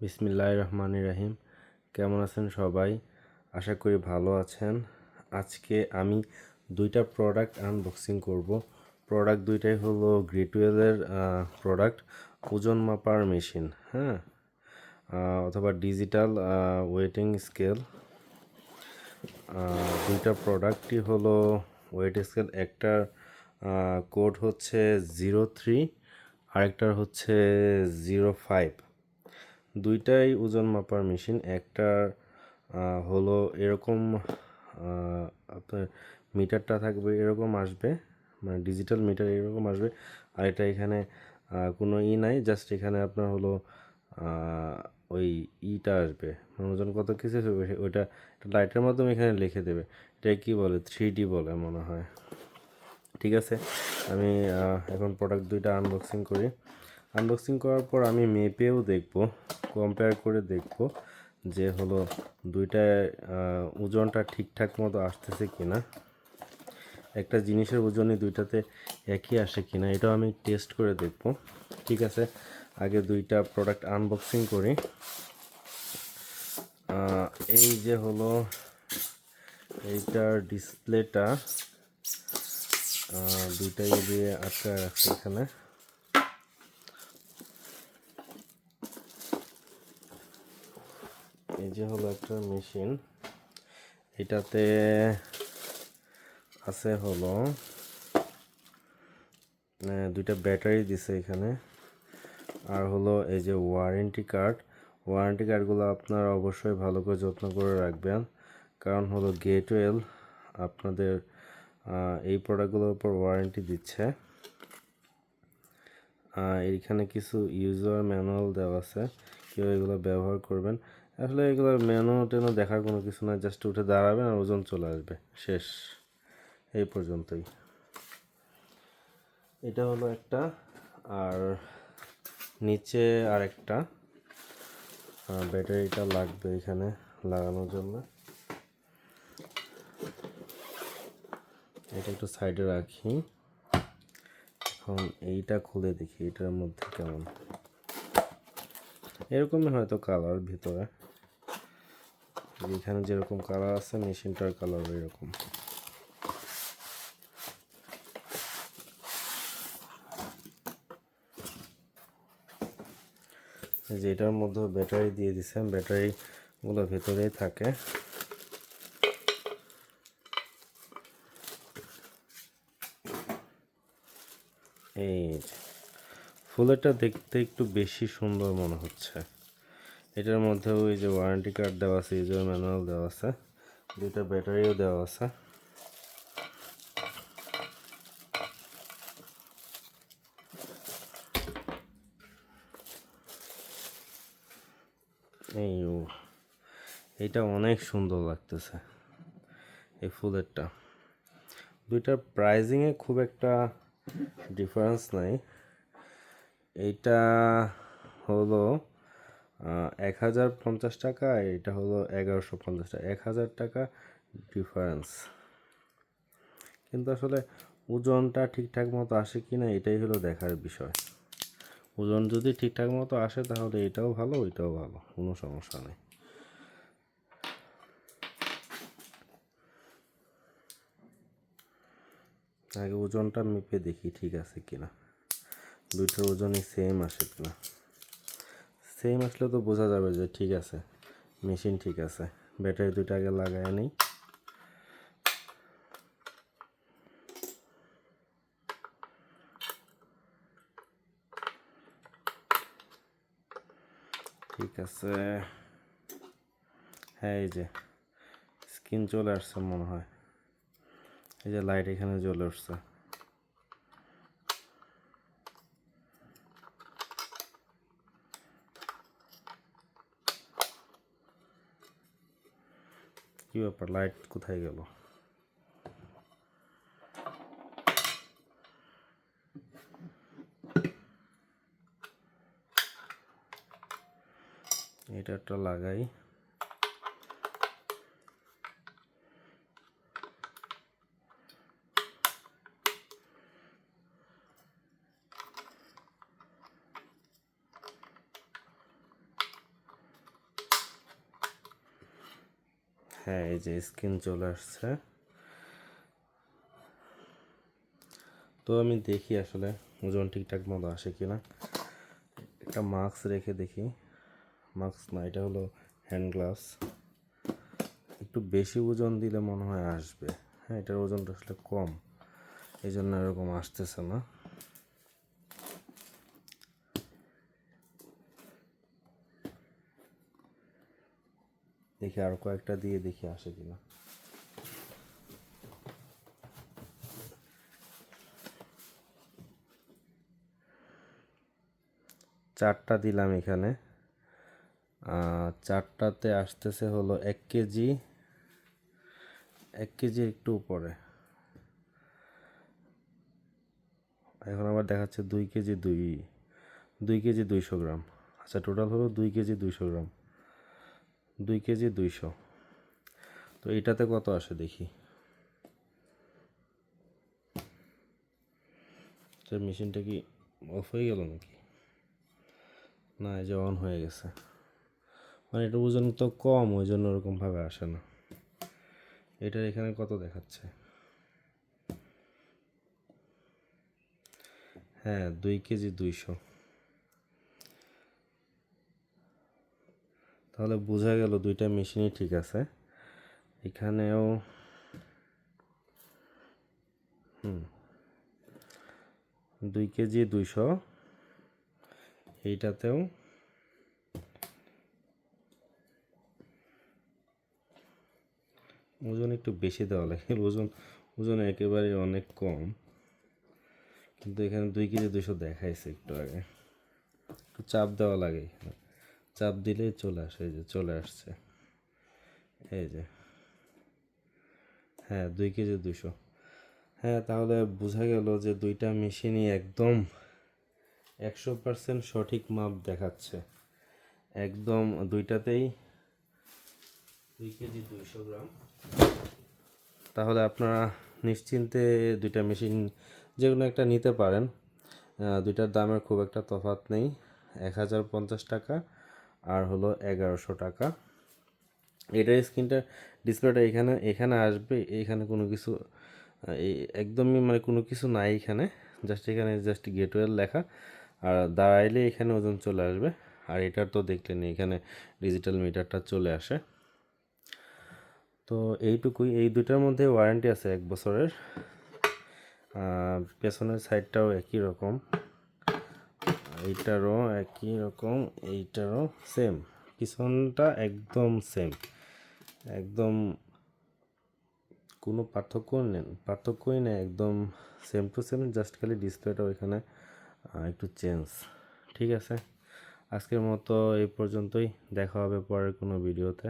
বিসমিল্লাহ রহমান রাহিম কেমন আছেন সবাই? আশা করি ভালো আছেন। আজকে আমি দুইটা প্রোডাক্ট আনবক্সিং করব। প্রোডাক্ট দুইটাই হলো গ্রেটওয়েলের প্রোডাক্ট ওজন মাপার মেশিন হ্যাঁ? অথবা ডিজিটাল ওয়েটিং স্কেল দুইটা প্রোডাক্টই হলো ওয়েট স্কেল একটার কোড হচ্ছে জিরো থ্রি আরেকটার হচ্ছে জিরো ফাইভ দুইটাই ওজন মাপার মেশিন। একটা হলো এরকম আপনার মিটারটা থাকবে এরকম আসবে মানে ডিজিটাল মিটার এরকম আসবে। আর এটা এখানে কোনো ই নাই, জাস্ট এখানে আপনার হলো ওই ইটা আসবে। মানে ওজন কত কিছু ওইটা লাইটের মাধ্যমে এখানে লিখে দেবে। এটা কি বলে? থ্রি ডি বলে মনে হয়। ঠিক আছে? আমি এখন প্রোডাক্ট দুইটা আনবক্সিং করি। আনবক্সিং করার পর আমি মেপেও দেখব কম্পেয়ার করে দেখব যে হলো দুইটায় আহ, ওজনটা ঠিকঠাক মতো আসতেছে কিনা। একটা জিনিসের ওজনই দুইটাতে একই আসে কিনা এটাও আমি টেস্ট করে দেখব। ঠিক আছে আগে দুইটা প্রোডাক্ট আনবক্সিং করি। এই যে হলো এইটার ডিসপ্লেটা দুইটাই দিয়ে আটকা রাখছে এখানে। যে হলো একটা মেশিন এটাতে আছে হলো দুইটা ব্যাটারি দিছে এখানে। আর হলো এই যে ওয়ারেন্টি কার্ড ওয়ারেন্টি কার্ডগুলো আপনারা অবশ্যই ভালো করে যত্ন করে রাখবেন। কারণ হলো গেটওয়েল আপনাদের এই প্রোডাক্টগুলোর উপর ওয়ারেন্টি দিচ্ছে। আহ, এইখানে কিছু ইউজার ম্যানুয়াল দেওয়া আছে কেউ এগুলো ব্যবহার করবেন। আসলে এগুলো ম্যানুয়াল টেনও দেখার কোনো কিছু না জাস্ট উঠে দাঁড়াবেন আর ওজন চলে আসবে। শেষ। এই পর্যন্তই। এটা হলো একটা। আর নিচে আরেকটা। আহ, ব্যাটারিটা লাগবে এখানে লাগানোর জন্য। এটা একটু সাইডে রাখি। এখন এইটা খুলে দেখি এটার মধ্যে কেমন। এরকমই হয়তো কালার ভিতরে। এখানে যেরকম কালার আছে, মেশিনটার কালার এরকম যে এটার মধ্যে ব্যাটারি দিয়ে দিছে ব্যাটারিগুলো ভেতরেই থাকে এই। ফুলেরটা দেখতে একটু বেশি সুন্দর মনে হচ্ছে এটার মধ্যে ওই যে ওয়ারেন্টি কার্ড দেওয়া আছে ইউজার ম্যানুয়াল দেওয়া আছে, দুইটা ব্যাটারিও দেওয়া আছে। এই ও এইটা অনেক সুন্দর লাগতেছে, এই ফুলেরটা। দুইটার প্রাইজিংয়ে খুব একটা ডিফারেন্স নাই। এইটা হলো এক হাজার পঞ্চাশ টাকা, এটা হলো এগারোশো পঞ্চাশ টাকা। এক হাজার টাকা ডিফারেন্স কিন্তু আসলে ওজনটা ঠিকঠাক মতো আসে কি না, এটাই হলো দেখার বিষয়। ওজন যদি ঠিকঠাক মতো আসে, তাহলে এটাও ভালো, ওইটাও ভালো, কোনো সমস্যা নেই। আগে ওজনটা মেপে দেখি ঠিক আছে কিনা। দুইটার ওজনই সেম আসে কিনা। সেম আসলে তো বোঝা যাবে যে ঠিক আছে মেশিন ঠিক আছে। ব্যাটারি দুইটা আগে লাগায় নেই। ঠিক আছে। হ্যাঁ এই যে স্ক্রিন চলে আসছে মনে হয়। এই যে লাইট এখানে জ্বলে উঠছে। কি ব্যাপার? লাইট কোথায় গেল? এটা একটা লাগাই। হ্যাঁ এই যে স্ক্রিন চলে আসছে। তো আমি দেখি আসলে ওজন ঠিকঠাক মতো আসে কিনা। একটা মাস্ক রেখে দেখি। মাস্ক না, এটা হলো হ্যান্ড গ্লাভস একটু বেশি ওজন দিলে মনে হয় আসবে। হ্যাঁ এটার ওজনটা আসলে কম। এই জন্য এরকম আসতেছে না। দেখি আর কয়েকটা দিয়ে দেখি আসে কিনা। চারটা দিলাম এখানে। চারটাতে আসতেছে হলো এক কেজি। এক কেজি একটু উপরে। এখন আবার দেখাচ্ছে দুই কেজি দুই দুই কেজি দুইশো গ্রাম। আচ্ছা টোটাল হলো দুই কেজি দুইশো গ্রাম। দুই কেজি দুইশো। তো এটাতে কত আসে দেখি। মেশিনটা কি অফ হয়ে গেল নাকি? না, এই যে অন হয়ে গেছে। মানে এটা ওজন তো কম, ওই জন্য ওরকমভাবে আসে না। এটার এখানে কত দেখাচ্ছে? হ্যাঁ দুই কেজি দুইশো। তাহলে বোঝা গেল দুইটা মেশিনই ঠিক আছে। এখানেও হুম, দুই কেজি দুইশো। এইটাতেও ওজন একটু বেশি দেওয়া লাগে, ওজন ওজন একেবারে অনেক কম। কিন্তু এখানে দুই কেজি দুশো দেখাইছে একটু আগে। একটু চাপ দেওয়া লাগে চাপ দিলেই চলে আসে, এই যে চলে আসছে। এই যে। হ্যাঁ দুই কেজি দুশো। হ্যাঁ তাহলে বোঝা গেল যে দুইটা মেশিনই একদম একশো পার্সেন্ট সঠিক মাপ দেখাচ্ছে। একদম দুইটাতেই দুই কেজি দুইশো গ্রাম। তাহলে আপনারা নিশ্চিন্তে দুইটা মেশিন যে কোনো একটা নিতে পারেন। দুইটার দামের খুব একটা তফাৎ নেই। এক হাজার পঞ্চাশ টাকা। আর হলো এগারোশো টাকা। এটার স্ক্রিনটা ডিসপ্লেটা এখানে এখানে আসবে, এখানে কোনো কিছু একদমই মানে কোনো কিছু নাই এখানে। জাস্ট এখানে জাস্ট গেটওয়েল লেখা। আর দাঁড়াইলে এখানে ওজন চলে আসবে। আর এটার তো দেখলেন এখানে ডিজিটাল মিটারটা চলে আসে। তো এইটুকুই, এই দুটার মধ্যে ওয়ারেন্টি আছে এক বছরের। পেছনের সাইডটাও একই রকম। এইটারও একই রকম, এইটারও সেম পিছনটা একদম সেম একদম কোনো পার্থক্য নেই, পার্থক্যই নেই, একদম সেম টু সেম জাস্ট খালি ডিসপ্লেটা ওইখানে একটু চেঞ্জ ঠিক আছে? আজকের মতো এই পর্যন্তই, দেখা হবে পরের কোনো ভিডিওতে